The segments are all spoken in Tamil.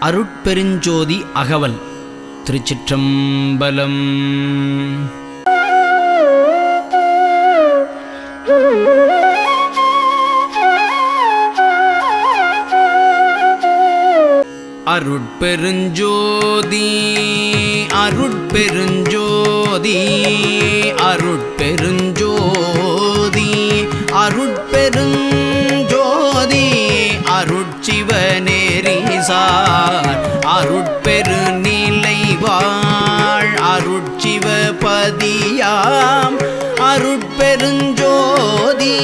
அருட்பெருஞ்சோதி அகவல். திருச்சிற்றம்பலம். அருட்பெருஞ்சோதி அருட்பெருஞ்சோதி அருட்பெருஞ்சோதி. அருட்சிவநேரிசார் அருட்பெரு நிலைவாழ் அருட்சிவபதியாம் அருட்பெருஞ்சோதி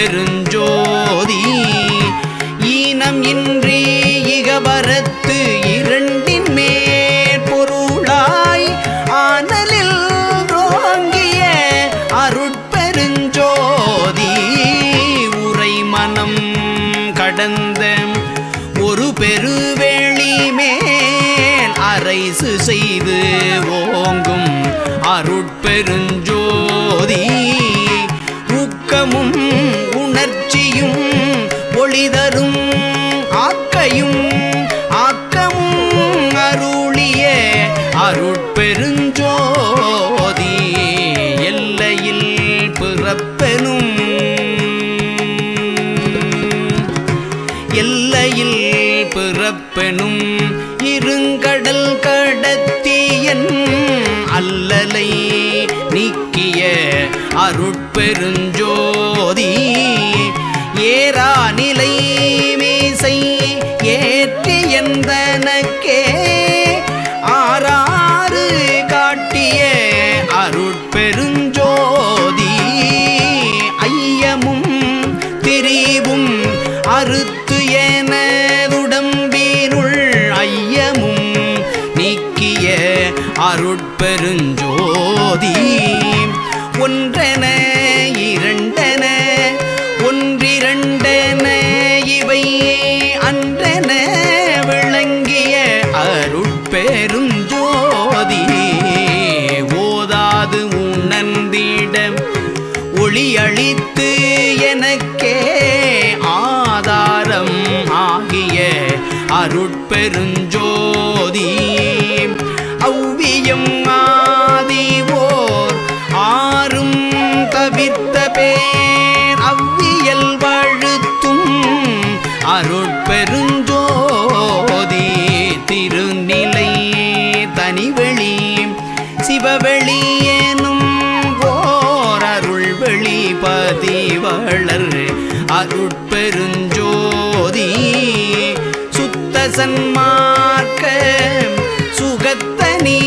பெருஞ்சோதி. ஈனம் இன்றி இகபரத்து இரண்டின் மேற்பொருளாய் ஆனலில் ரோங்கிய அருட்பெருஞ்சோதி. உரை மனம் கடந்த ஒரு பெருவேளி மேல் அரைசு செய்து ஓங்கும் அருட்பெருஞ்சோதி. ஊக்கமும் உணர்ச்சியும் ஒளிதரும் ஆக்கையும் ஆக்கமும் அருளிய அருட்பெருஞ்சோதி எல்லையில் பிறப்பெனும் எல்லையில் பிறப்பெனும் இருங்கடல் கடத்தியன் அல்லலை நீக்கிய அருட்பெருஞ்சோ அருட்பெருஞ்சோதி. அவ்வியம் ஆதிவோர் ஆறும் தவிர்த்த பேர். அவ்வியல் வழுத்தும் அருட்பெருஞ்சோதி. திருநிலை தனிவெளி சிவவெளி எனும் ஓர் அருள்வெளி வெளிபதி வளர் சன்மார்க்க சுகத்தனி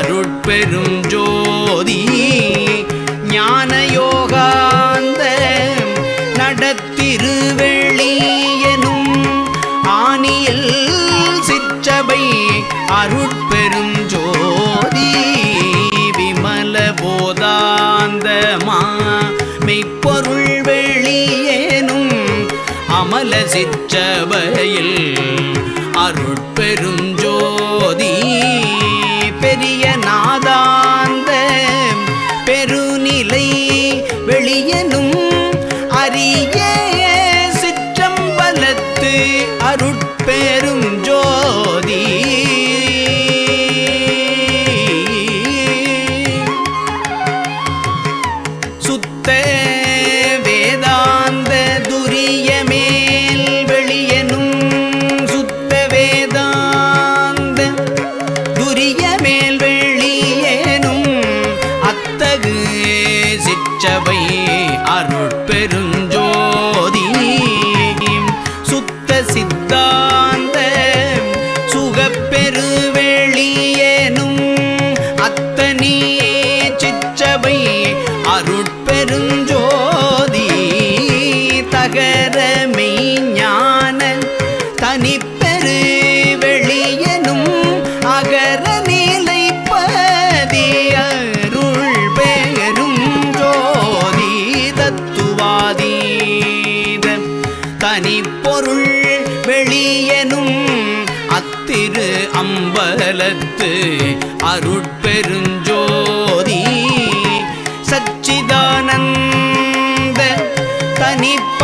அருட்பெரும் ஜோதி ஞான யோகாந்த நடத்திருவெளியனும் ஆனியில் சிற்றபை அருட்பெரும் ஜோதி விமல போதாந்தமா மெய்ப்பொருள் வெளியேனும் அமல சிற்றபையில் அருட்பெருஞ்சோதி ayrılma அருட்பெருஞ்சோதி சச்சிதானந்த தனிப்பர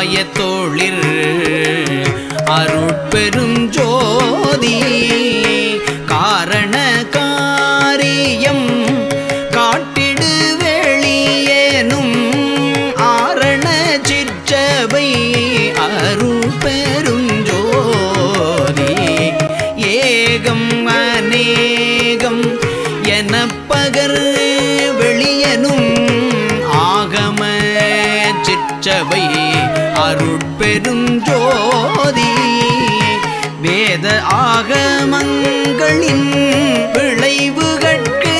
ஆய தொழில் அருட்பெருஞ்சோதி காரண காரியம் காட்டிடு வெளியேனும் ஆரண சிற்றவை அருட்பெருஞ்சோதி ஏகம் அநேகம் என பகர் வெளியனும் ஆகம சிற்றவை பெருஞ்சோதி வேத ஆகமங்களின் விளைவுகட்கு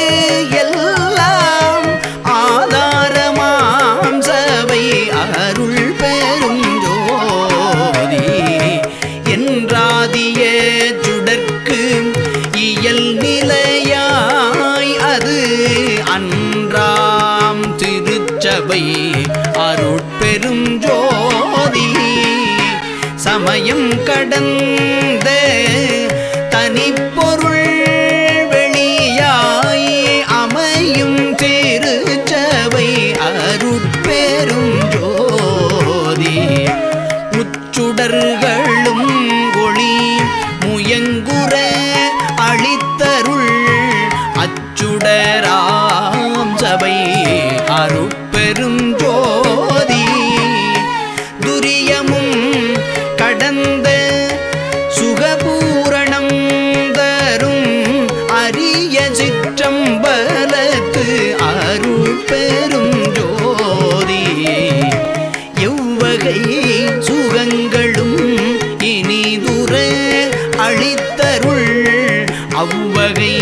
எல்லாம் ஆதாரமாம் சபை அருள் பெருஞ்சோதி கடந்த அவ்வகை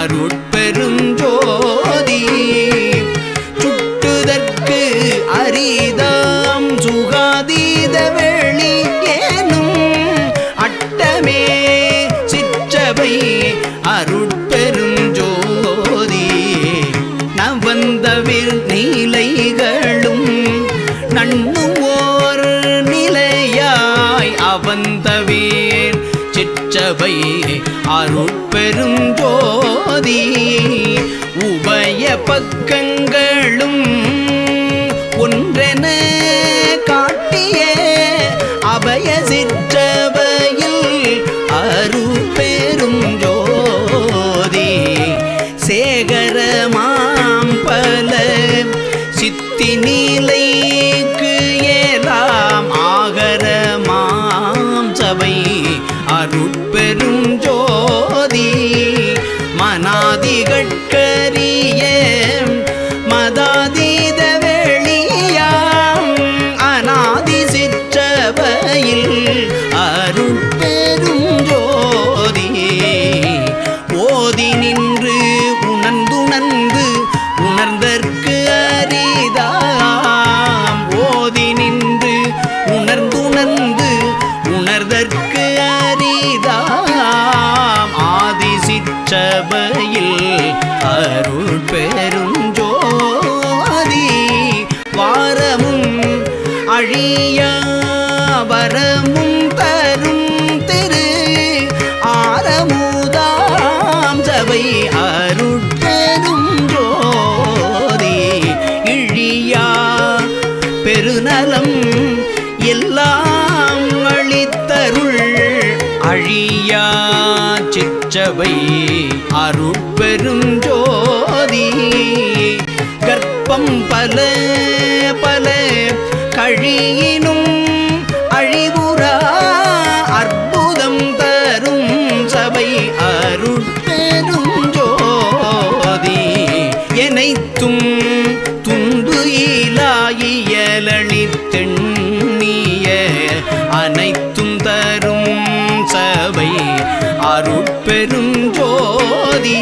அருட்பெருஞ்சோதி சுட்டுதற்கு அரிதாம் சுகாதீத வெளி ஏனும் அட்டமே சிற்றவை அருட்பெருஞ்சோதி நவந்தவில் நீலைகளும் நண்ணுவோர் நிலையாய் அவந்தவேர் சிற்றவை அருட்பெருஞ்சோ ஜோதி உபய பக்கங்களும் சிற்றபையில் அருள் பெரும் ஜோதி. வாரமும் அழியா வரமும் தரும் திரு. ஆரமுதாம் சபை அருட்பெரும் ஜோதி. இழியா பெருநலம் எல்லாம் அழித்தருள். அழியா சிற்றவை அருட்பெரும் ஜோதி. கற்பம் பல பல கழியினும் அழிவுரா அற்புதம் தரும் சபை அருட்பெரும் ஜோதி. எனைத்தும் துன்பு இலாயியலளித்தெண்ணிய பெரும் அருட்பெரும் ஜோதி